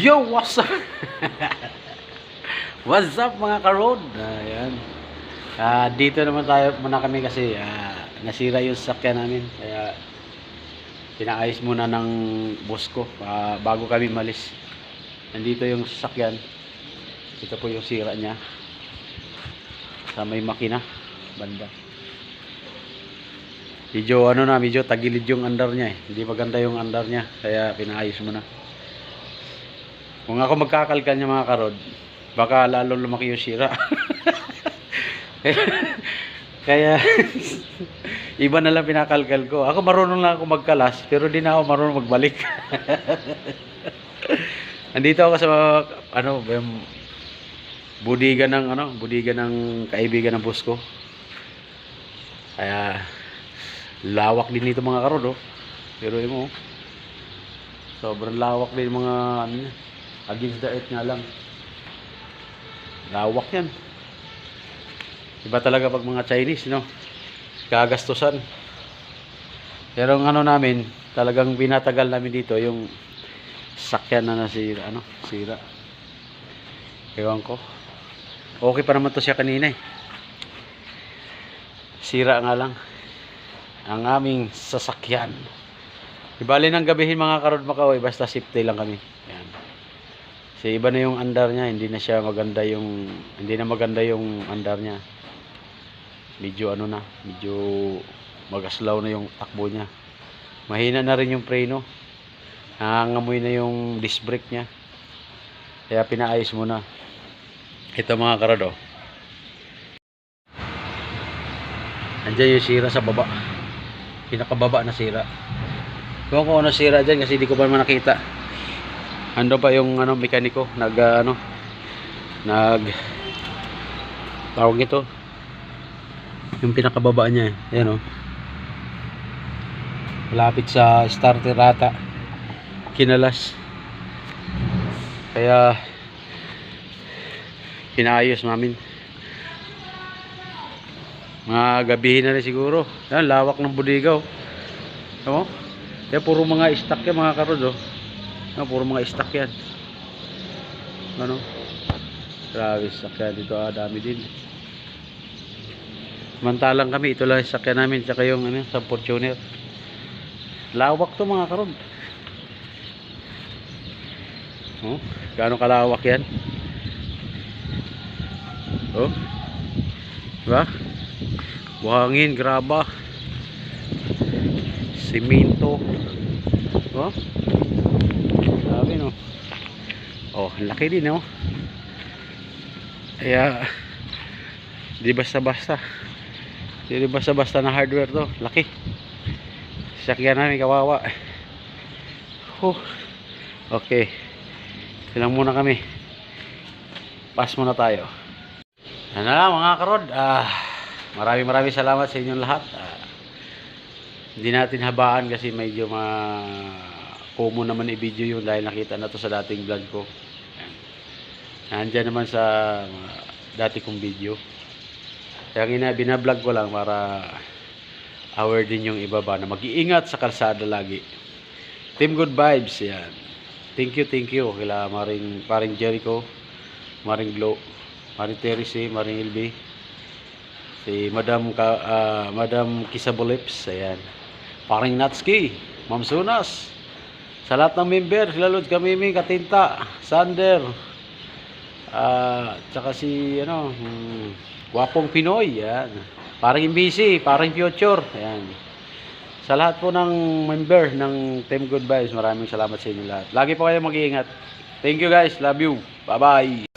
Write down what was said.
Yo, what's up? what's up mga ka-road? Ayan. Ah, dito naman tayo muna kami kasi ah, nasira yung sasakyan namin. Kaya pinaayos muna ng boss ko ah, bago kami malis. Nandito yung sasakyan. Ito po yung sira niya. Sa may makina. Banda. Medyo ano na, medyo tagilid yung andar niya eh. Hindi maganda yung andar niya. Kaya pinaayos muna. Kung ako magkakalkal niya mga karod, baka lalo lumaki yung sira. Kaya, iba na lang pinakalkal ko. Ako marunong lang ako magkalas, pero di na ako marunong magbalik. Nandito ako sa, ano, yung budiga ng, ano, budiga ng kaibigan ng boss ko. Kaya, lawak din dito mga karod, oh. Pero mo, oh. sobrang lawak din mga, ano against the earth nga lang. Lawak yan. Iba talaga pag mga Chinese no? Kagastusan pero ang ano namin talagang binatagal namin dito yung sakyan na nasira ano? Sira. Ewan ko. Okay pa naman to siya kanina eh. Sira nga lang ang aming sasakyan. Ibali ng gabihin mga karod makaoy basta safety lang kami. Yan kasi iba na yung andar niya, hindi na siya maganda yung hindi na maganda yung andar niya. Medyo ano na, medyo magaslaw na yung takbo niya. Mahina na rin yung preno. Nangangamoy na yung disc brake niya. Kaya pinaayos muna. Ito mga karado. Andiyan yung sira sa baba. Pinakababa na sira. Kung ko ano sira dyan kasi hindi ko pa naman nakita ando pa yung ano mekaniko? Nag uh, ano? Nag tawag ito yung pinakababa niya eh. ayan oh. Malapit sa starter rata kinalas. Kaya pinaayos namin mga gabihin na rin siguro. Yan lawak ng budigaw oh kaya puro mga stock yan mga karod oh No, puro mga stock yan. Ano? Grabe, sakyan dito ah, dami din. Mantalang kami, ito lang sakyan namin, tsaka yung ano, sa Fortuner. Lawak to mga karon. Oh, gaano kalawak yan? Oh. Diba? Buhangin, graba. Simento. Oh. Sabi no. Oh, laki din no. Kaya di basta-basta. Di basta-basta na hardware to. Laki. Sakyan namin kawawa. Oh. Okay. Silang muna kami. Pass muna tayo. Ano na mga karod. Ah, maraming maraming salamat sa inyong lahat. Ah, hindi natin habaan kasi medyo ma common naman i-video yun dahil nakita na to sa dating vlog ko. Ayan. Nandyan naman sa uh, dati kong video. Kaya nga binablog ko lang para aware din yung iba ba na mag-iingat sa kalsada lagi. Team Good Vibes, yan. Thank you, thank you. Kila Maring, Paring Jericho, Maring Glow, Maring Teresi, Maring Ilby, si Madam, Ka, uh, Madam Kisabulips, ayan. Paring Natski, Ma'am Sunas, sa lahat ng member, sila Lord Kamiming, Katinta, Sander, ah, tsaka si, ano, hmm, Wapong Pinoy, yan. Parang Imbisi, parang Future, yan. Sa lahat po ng member ng Team Good Vibes, maraming salamat sa inyo lahat. Lagi po kayo mag-iingat. Thank you guys, love you. Bye-bye.